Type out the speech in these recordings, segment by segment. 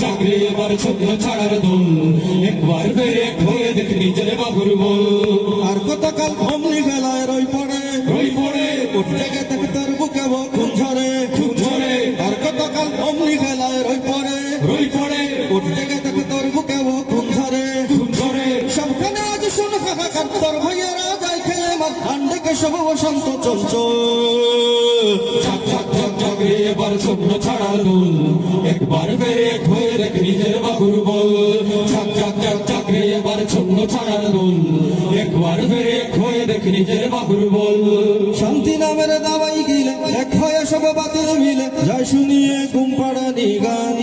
চাকরি এবার ছোট ছাড়ার দোল। একবার ফের এক হয়ে দেখ নিজের বাবুর বল। আর কতকাল অমনি বেলায় রই পড়ে। রই পড়ে। উঠ জেগে থেকে তোর বুকে খুন ঝরে। খুব ঝরে। আর কতকাল অমনি বেলায় রই পড়ে। রই পড়ে। উঠ জেগে থেকে তোর বুকে খুন ঝরে। খুব ঝরে। সবখানে আজ শুন হাহাকার। তোর ভাইয়েরা যাই খেয়ে মার। আন্ডেকে সব বসন্ত চঞ্চল। এবার ছোট ছাড়ার দোল। একবার ফের হয়ে দেখ নিজের বাবুর বল। চাক চাক চাক চাকরি এবার ছোট ছাড়ার দোল। একবার ফের হয়ে দেখ নিজের বাবুর বল। শান্তি নামের দাবাই গিলে, এক হয়ে সব বাতিল মিলে। যায় শুনিয়ে ঘুম পাড়ানি গান।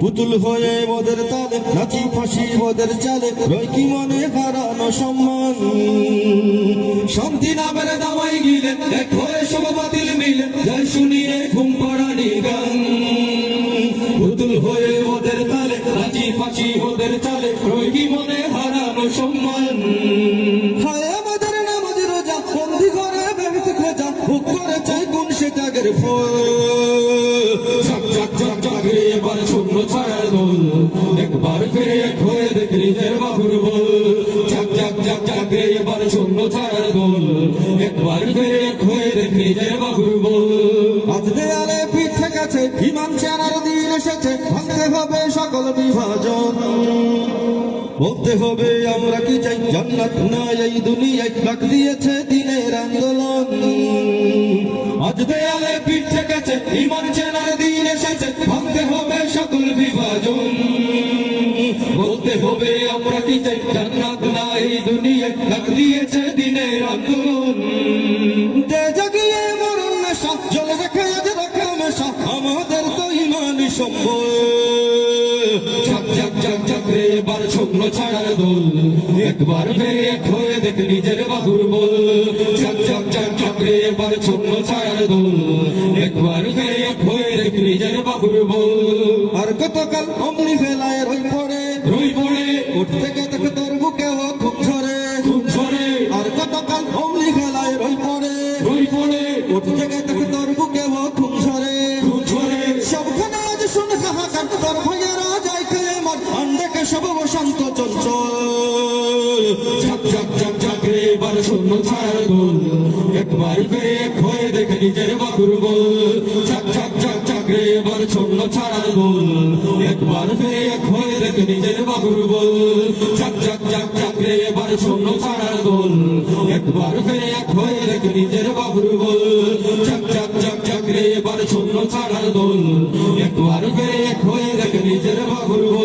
পুতুল হয়ে ওদের তালে, নাচি ফাঁসি ওদের চালে রই কি মনে হারানো সম্মান? শান্তি নামের দামাই গিলে, এক হয়ে সব বাতিল যাই শুনিয়ে ঘুম পাড়ানি গান। পুতুল হয়ে ওদের তালে রাজি ফাঁসি ওদের চালে রই মনে হারানো সম্মান। হায় আমাদের নামাজ রোজা বন্দি ঘরে বেহেতে খোঁজা ভোগ করে চাই কোন সে ত্যাগের ফল। চাক চাক চাক চাক রে এবার শূন্য ছাড়ার দোল। একবার ফিরে এক হয়ে দেখ নিজের বাবুর বল। চাক চাক চাক চাক রে এবার শূন্য ছাড়ার দোল। একবার ফিরে এক হয়ে দেখ নিজের বাবুর হবে সকল বিভাজন। বলতে হবে, আমরা কি চাই? জান্নাত না এই দুনিয়ায়? ডাক দিয়েছে দিনের আন্দোলন। আজ দেয়ালে পিঠে গেছে ইমান চেনার দিন এসেছে, ভাঙতে হবে সকল বিভাজন। বলতে হবে, আমরা কি চাই? জান্নাত না এই দুনিয়ায়? ডাক দিয়েছে দিনের আন্দোলন। জাগিয়ে মরণ নেশা, জল রেখে আজ রাখা মেশা আমাদের তো ইমানি সম্বল। চাক চাক চাক চাক রে এবার শুকন ছাড়ার দোল। একবার ফের এক হয়ে দেখ নিজের বাহুর বল। চাক চাক চাক চাক রে এবার শুকন ছাড়ার দোল। একবার ফের এক হয়ে দেখ নিজের বাহুর বল। আর কতকাল অমনি ফেলায় রই পড়ে। রই পড়ে। উঠ থেকে থেকে তোর বুকে ও খুব ঝরে। খুব ঝরে। আর কতকাল অমনি ফেলায় রই পড়ে। রই পড়ে। উঠ থেকে থেকে তোর বুকে ও খুব ঝরে। খুব ঝরে। সবখানে আজ শুন হাহাকার তোর ভাইয়েরা চঞ্চল চাক চাক চাক চাক রে, এবার শূন্য ছাড়ার দোল একবার ফের এক হয়ে দেখ নিজের বাহুর বল। চাক চাক চাক চাক রে, এবার শূন্য ছাড়ার দোল একবার ফের এক হয়ে দেখ নিজের বাহুর বল। চাক চাক চাক চাক রে, এবার শূন্য ছাড়ার দোল একবার ফের এক হয়ে দেখ নিজের বাহুর বল। চাক চাক চাক চাক রে, এবার শূন্য ছাড়ার দোল একবার ফের এক হয়ে দেখ নিজের বল।